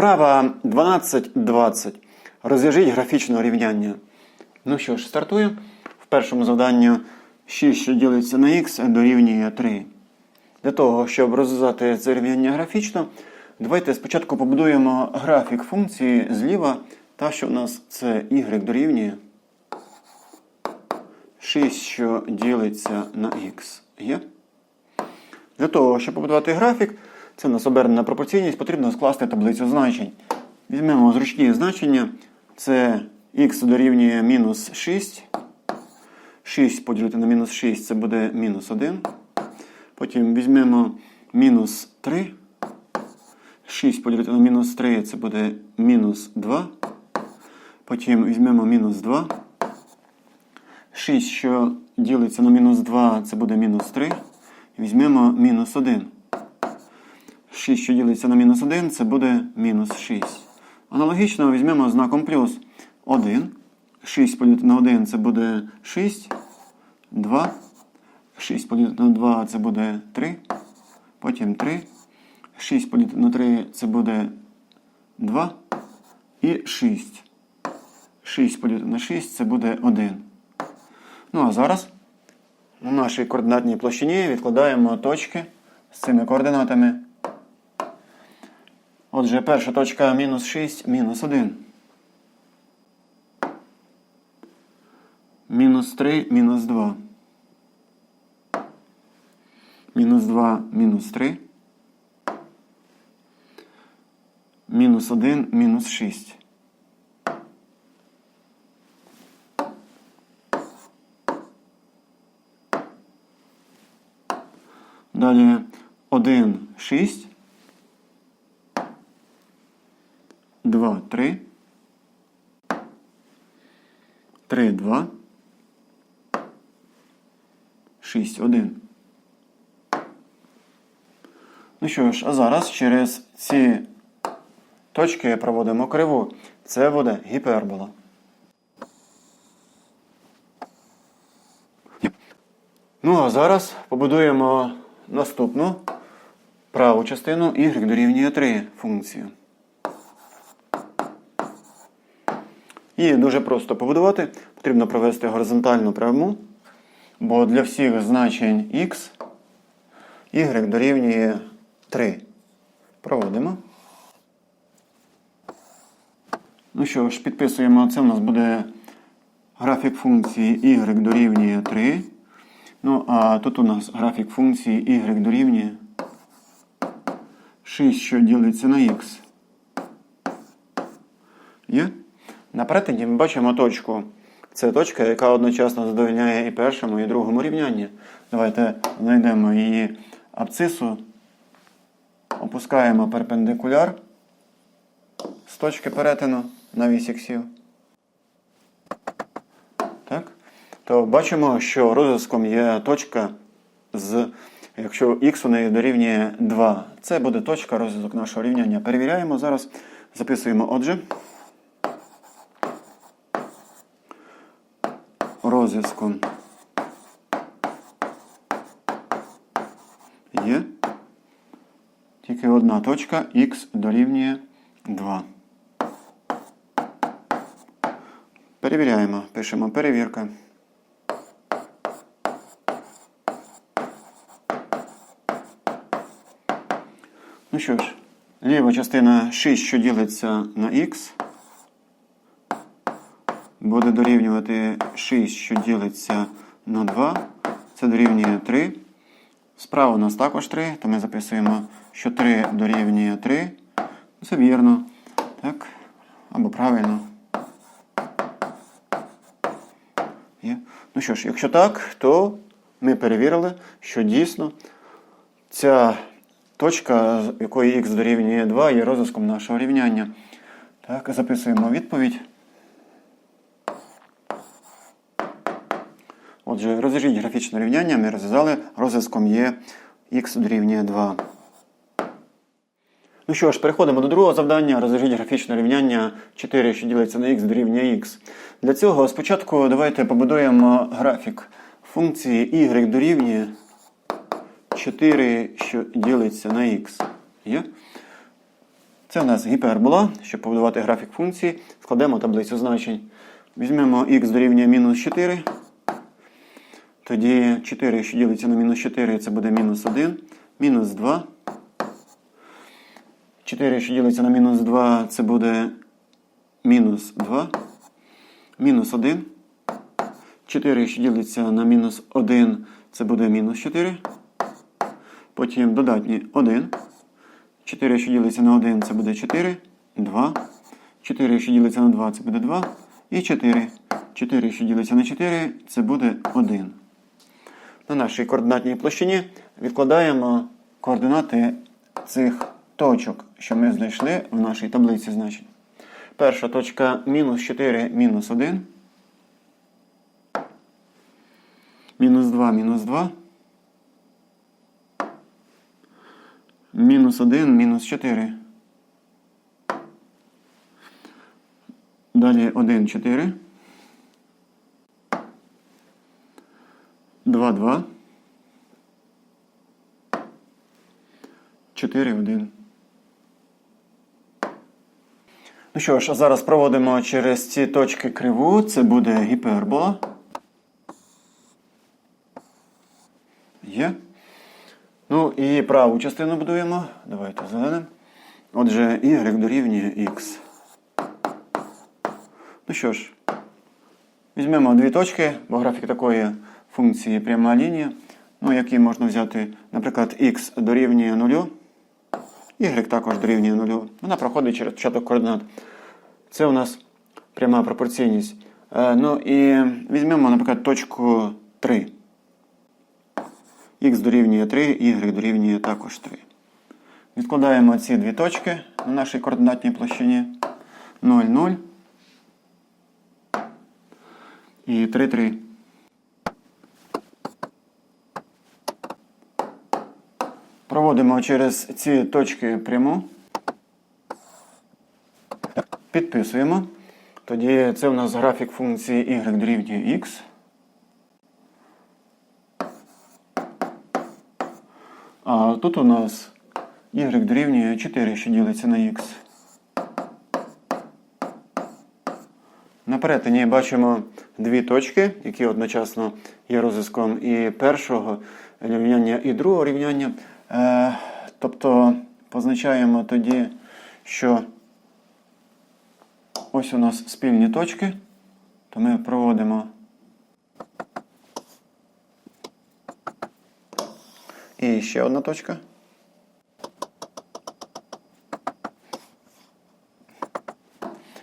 Вправа 12.20. Розв'яжіть графічне рівняння. Ну що ж, стартуємо. В першому завданні 6, що ділиться на х, дорівнює 3. Для того, щоб розв'язати це рівняння графічно, давайте спочатку побудуємо графік функції зліва. Та, що у нас це y дорівнює 6, що ділиться на х. Є? Для того, щоб побудувати графік, це у нас обернена пропорційність, потрібно скласти таблицю значень. Візьмемо зручні значення. Це х дорівнює мінус 6. 6 поділити на мінус 6 це буде мінус 1. Потім візьмемо мінус 3. 6 поділити на мінус 3 це буде мінус 2. Потім візьмемо мінус 2. 6, що ділиться на мінус 2, це буде мінус 3. Візьмемо мінус 1. 6, що ділиться на мінус 1, це буде мінус 6. Аналогічно візьмемо знаком плюс 1. 6 поділити на 1 це буде 6. 2. 6 поділити на 2 це буде 3. Потім 3. 6 поділити на 3 це буде 2. І 6. 6 поділити на 6 це буде 1. Ну а зараз у нашій координатній площині відкладаємо точки з цими координатами. Отже, перша точка мінус 6, мінус 1. Мінус 3, мінус 2. Мінус 2, мінус 3. Мінус 1, мінус 6. Далі 1, 6. 2, 3. 3, 2. 6, 1. Ну що ж, а зараз через ці точки проводимо криву. Це буде гіпербола. Ну, а зараз побудуємо наступну праву частину y дорівнює 3 функцію. Її дуже просто побудувати. Потрібно провести горизонтальну пряму, бо для всіх значень x y дорівнює 3. Проводимо. Ну що ж, підписуємо. Це у нас буде графік функції y дорівнює 3. Ну, а тут у нас графік функції y дорівнює 6, що ділиться на x. Є? На перетині ми бачимо точку. Це точка, яка одночасно задовольняє і першому, і другому рівнянні. Давайте знайдемо її абцису. Опускаємо перпендикуляр з точки перетину на вісь іксів. Так? То бачимо, що розв'язком є точка з, якщо х у неї дорівнює 2. Це буде точка розв'язок нашого рівняння. Перевіряємо зараз. Записуємо отже. Розв'язком є тільки одна точка х дорівнює 2. Перевіряємо. Пишемо перевірка. Ну що ж, ліва частина 6, що ділиться на х, буде дорівнювати 6, що ділиться на 2. Це дорівнює 3. Справа у нас також 3, то ми записуємо, що 3 дорівнює 3. Це вірно. Так? Або правильно. Є. Ну що ж, якщо так, то ми перевірили, що дійсно ця точка, якої х дорівнює 2, є розв'язком нашого рівняння. Так, записуємо відповідь. Отже, розв'яжіть графічне рівняння, ми розв'язали, розв'язком є х дорівнює 2. Ну що ж, переходимо до другого завдання. Розв'яжіть графічне рівняння 4, що ділиться на х дорівнює х. Для цього спочатку давайте побудуємо графік функції y дорівнює 4, що ділиться на х. Є? Це у нас гіпербола. Щоб побудувати графік функції, складемо таблицю значень. Візьмемо х дорівнює мінус 4. Тоді 4, що ділиться на мінус 4, це буде мінус 1, мінус 2. 4, що ділиться на мінус 2, це буде мінус 2. Мінус 1. 4, що ділиться на мінус 1, це буде мінус 4. Потім додатні 1. 4, що ділиться на 1, це буде 4. 2. 4, що ділиться на 2, це буде 2. І 4. 4, що ділиться на 4, це буде 1. На нашій координатній площині відкладаємо координати цих точок, що ми знайшли в нашій таблиці значень. Перша точка мінус 4, мінус 1. Мінус 2, мінус 2. Мінус 1, мінус 4. Далі 1, 4. 2, 2. 4, 1. Ну що ж, а зараз проводимо через ці точки криву. Це буде гіпербола. Є. Ну і праву частину будуємо. Давайте зеленим. Отже, y дорівнює x. Ну що ж, візьмемо дві точки, бо графік такої функції пряма лінія. Ну, які можна взяти, наприклад, x дорівнює 0, y також дорівнює 0. Вона проходить через початок координат. Це у нас пряма пропорційність. Е, ну і візьмемо, наприклад, точку 3. Х дорівнює 3, y дорівнює також 3. Відкладаємо ці дві точки на нашій координатній площині 0, 0 і 3, 3. Проводимо через ці точки пряму. Підписуємо. Тоді це у нас графік функції y дорівнює x. А тут у нас y дорівнює 4, що ділиться на x. На перетині бачимо дві точки, які одночасно є розв'язком і першого рівняння, і другого рівняння. Е, тобто позначаємо тоді, що ось у нас спільні точки, то ми проводимо І ще одна точка.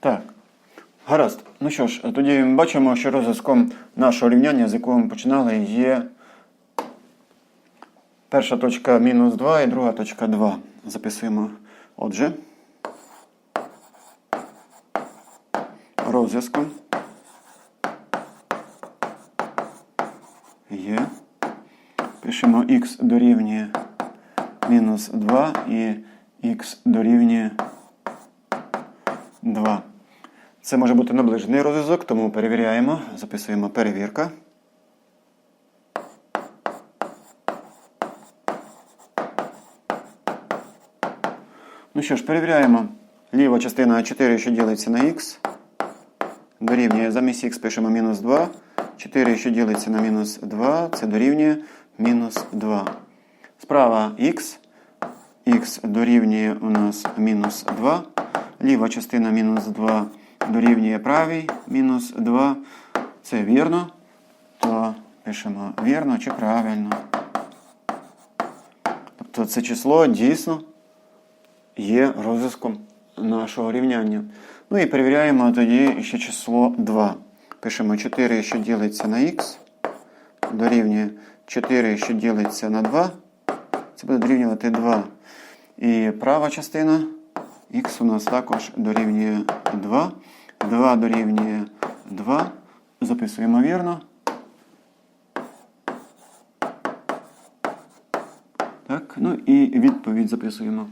Так. Гаразд. Ну що ж, тоді бачимо, що розв'язком нашого рівняння, з якого ми починали, є перша точка мінус 2 і друга точка 2. Записуємо. Отже, розв'язком є. Пишемо х дорівнює мінус 2 і х дорівнює 2. Це може бути наближений розв'язок, тому перевіряємо. Записуємо перевірка. Ну що ж, перевіряємо. Ліва частина 4, що ділиться на х. Дорівнює замість х пишемо мінус 2. 4, що ділиться на мінус 2, це дорівнює мінус 2. Справа х. х дорівнює у нас мінус 2. Ліва частина мінус 2 дорівнює правій мінус 2. Це вірно. То пишемо вірно чи правильно. Тобто це число дійсно є розв'язком нашого рівняння. Ну і перевіряємо тоді ще число 2. Пишемо 4, що ділиться на х, дорівнює 4, що ділиться на 2. Це буде дорівнювати 2. І права частина х у нас також дорівнює 2. 2 дорівнює 2. Записуємо вірно. Так, ну і відповідь записуємо.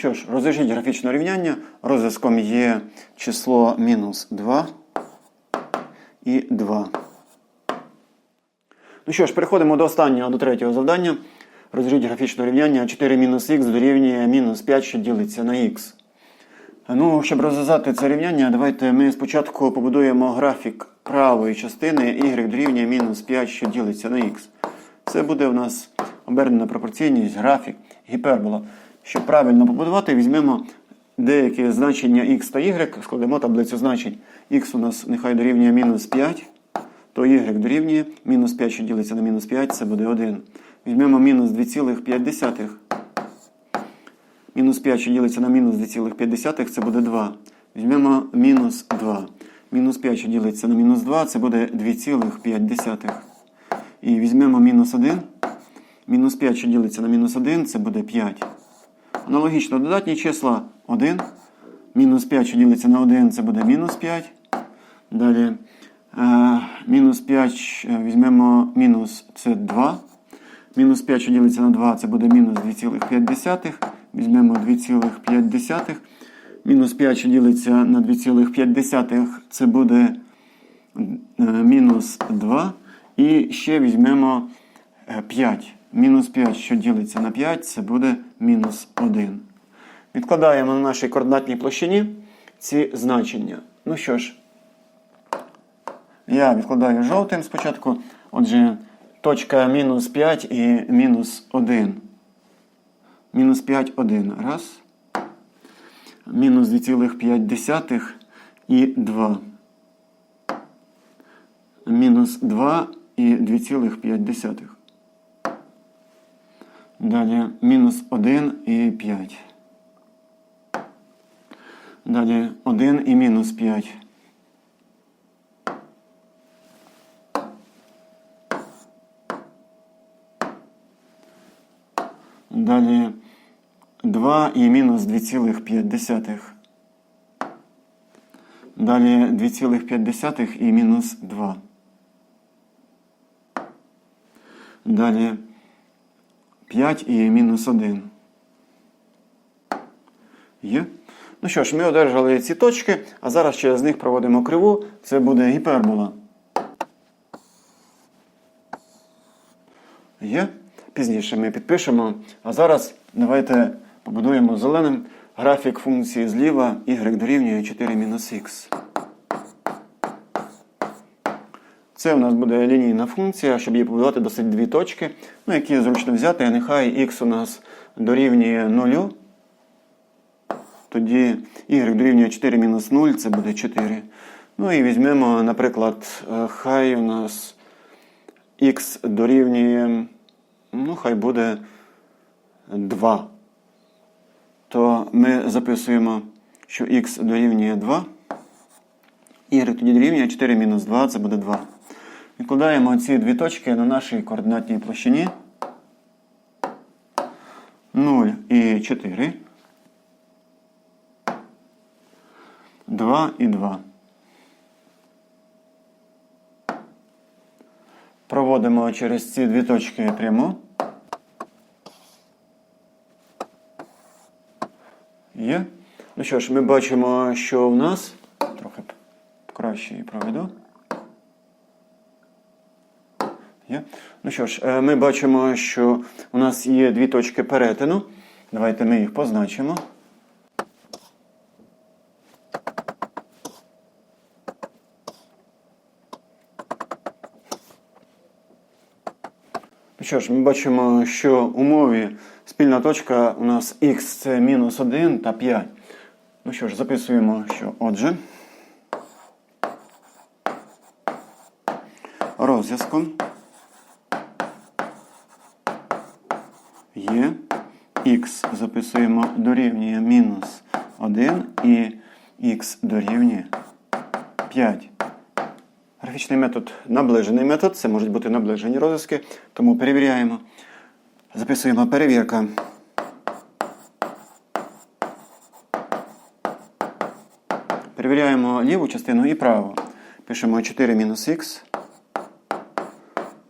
Що ж, розв'яжіть графічне рівняння. Розв'язком є число мінус 2 і 2. Ну що ж, переходимо до останнього, до третього завдання. Розрізь графічного рівняння 4 мінус х дорівнює мінус 5, що ділиться на х. Ну, щоб розв'язати це рівняння, давайте ми спочатку побудуємо графік правої частини y дорівнює мінус 5, що ділиться на х. Це буде у нас обернена пропорційність, графік, гіпербола. Щоб правильно побудувати, візьмемо деякі значення x та y, складемо таблицю значень. x у нас нехай дорівнює мінус 5, то y дорівнює мінус 5, що ділиться на мінус 5, це буде 1. Візьмемо мінус 2,5. Мінус 5, що ділиться на мінус 2,5, це буде 2. Візьмемо мінус 2. Мінус 5, що ділиться на мінус 2, це буде 2,5. І візьмемо мінус 1. Мінус 5, що ділиться на мінус 1, це буде 5. Аналогічно додатні числа 1. Мінус 5, що ділиться на 1, це буде мінус 5. Далі е, мінус 5 е, візьмемо мінус це 2. Мінус 5, що ділиться на 2, це буде мінус 2,5. Візьмемо 2,5. Мінус 5, що ділиться на 2,5, це буде е, мінус 2. І ще візьмемо е, 5. Мінус 5, що ділиться на 5, це буде мінус 1. Відкладаємо на нашій координатній площині ці значення. Ну що ж, я відкладаю жовтим спочатку. Отже, точка мінус 5 і мінус 1. Мінус 5, 1. Раз. Мінус 2,5 і 2. Мінус 2 і 2,5. Далі мінус 1 і 5. Далі 1 і мінус 5. Далі 2 і мінус 2,5. Далі 2,5 і мінус 2. Далі 5 і мінус 1. Є? Ну що ж, ми одержали ці точки, а зараз через них проводимо криву. Це буде гіпербола. Є? Пізніше ми підпишемо. А зараз давайте побудуємо зеленим графік функції зліва y дорівнює 4 мінус х. Це у нас буде лінійна функція, щоб її побудувати досить дві точки, ну, які зручно взяти. Нехай х у нас дорівнює 0. Тоді y дорівнює 4 мінус 0, це буде 4. Ну і візьмемо, наприклад, е, хай у нас х дорівнює, ну, хай буде 2. То ми записуємо, що х дорівнює 2. Y тоді дорівнює 4 мінус 2, це буде 2. Відкладаємо ці дві точки на нашій координатній площині. 0 і 4. 2 і 2. Проводимо через ці дві точки пряму. Є. Ну що ж, ми бачимо, що в нас трохи краще її проведу. Є. Ну що ж, е, ми бачимо, що у нас є дві точки перетину. Давайте ми їх позначимо. Ну що ж, ми бачимо, що у мові спільна точка у нас х це мінус 1 та 5. Ну що ж, записуємо, що отже. Розв'язком є х записуємо дорівнює мінус 1 і х дорівнює 5. Графічний метод наближений метод, це можуть бути наближені розв'язки, тому перевіряємо. Записуємо перевірка. Перевіряємо ліву частину і праву. Пишемо 4 мінус х.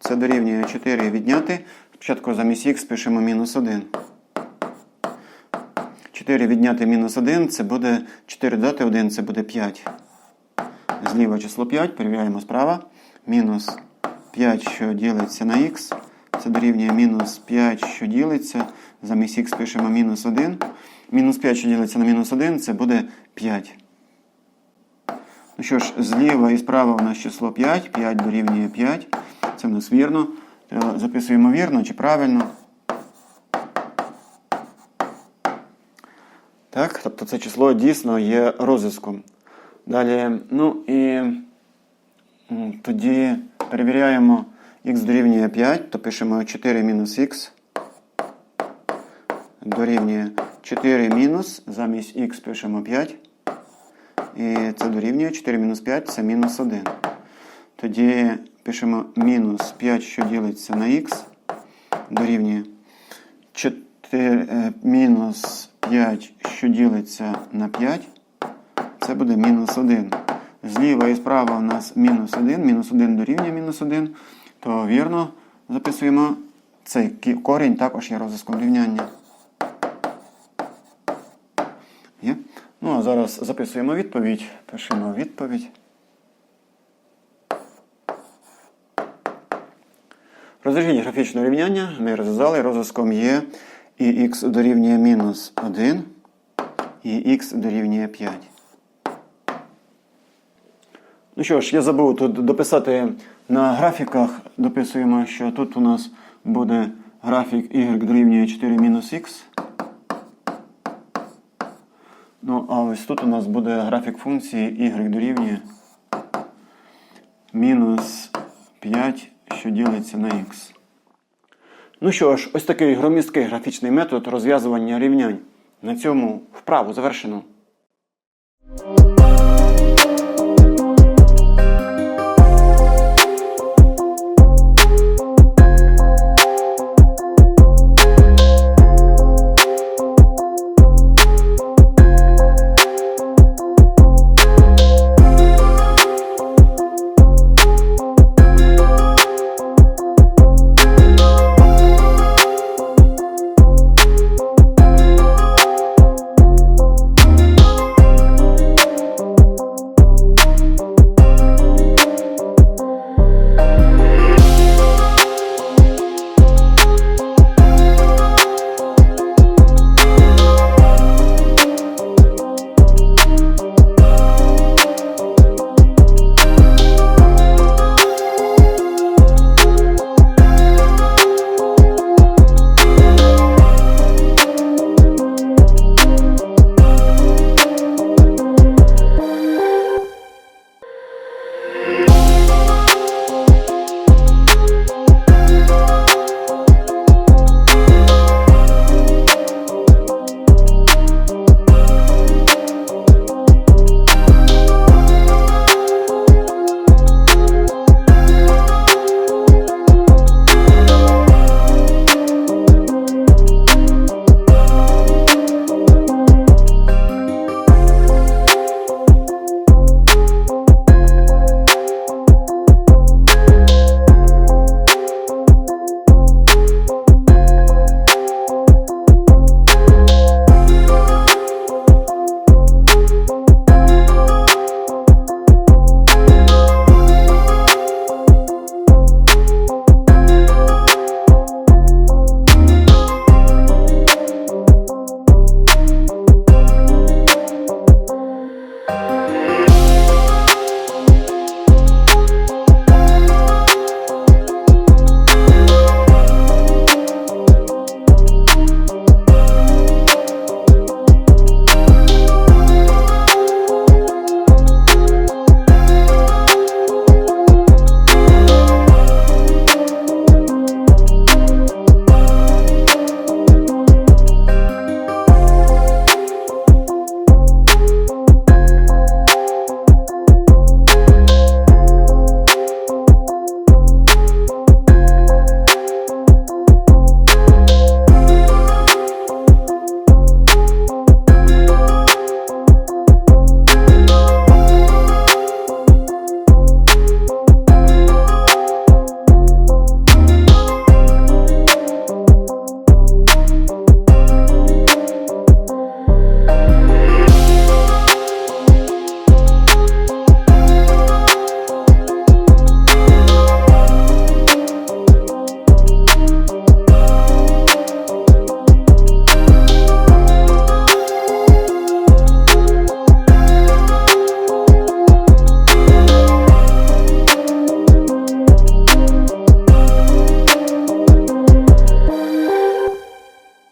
Це дорівнює 4 відняти. Спочатку замість х пишемо мінус 1. 4 відняти мінус 1 це буде 4 додати 1, це буде 5. Зліва число 5, перевіряємо справа. Мінус 5, що ділиться на х, це дорівнює мінус 5, що ділиться. Замість х пишемо мінус 1. Мінус 5, що ділиться на мінус 1, це буде 5. Ну що ж, зліва і справа у нас число 5. 5 дорівнює 5. Це в нас вірно. Е, Записуємо вірно чи правильно. Так, тобто це число дійсно є розв'язком. Далі, ну і тоді перевіряємо х дорівнює 5, то пишемо 4 мінус х. Дорівнює 4 мінус, замість х пишемо 5. І це дорівнює 4 мінус 5 це мінус 1. Тоді пишемо мінус 5, що ділиться на х, дорівнює 4, е, мінус 5, що ділиться на 5, це буде мінус 1. Зліва і справа у нас мінус 1, мінус 1 дорівнює мінус 1, то вірно записуємо цей корінь також є розв'язком рівняння. Є? Ну, а зараз записуємо відповідь, пишемо відповідь. Розв'яжіть графічне рівняння. Ми розв'язали розв'язком є і х дорівнює мінус 1, і х дорівнює 5. Ну що ж, я забув тут дописати на графіках. Дописуємо, що тут у нас буде графік y дорівнює 4 мінус х. Ну, а ось тут у нас буде графік функції y дорівнює мінус 5, що ділиться на х. Ну що ж, ось такий громісткий графічний метод розв'язування рівнянь. На цьому вправу завершено.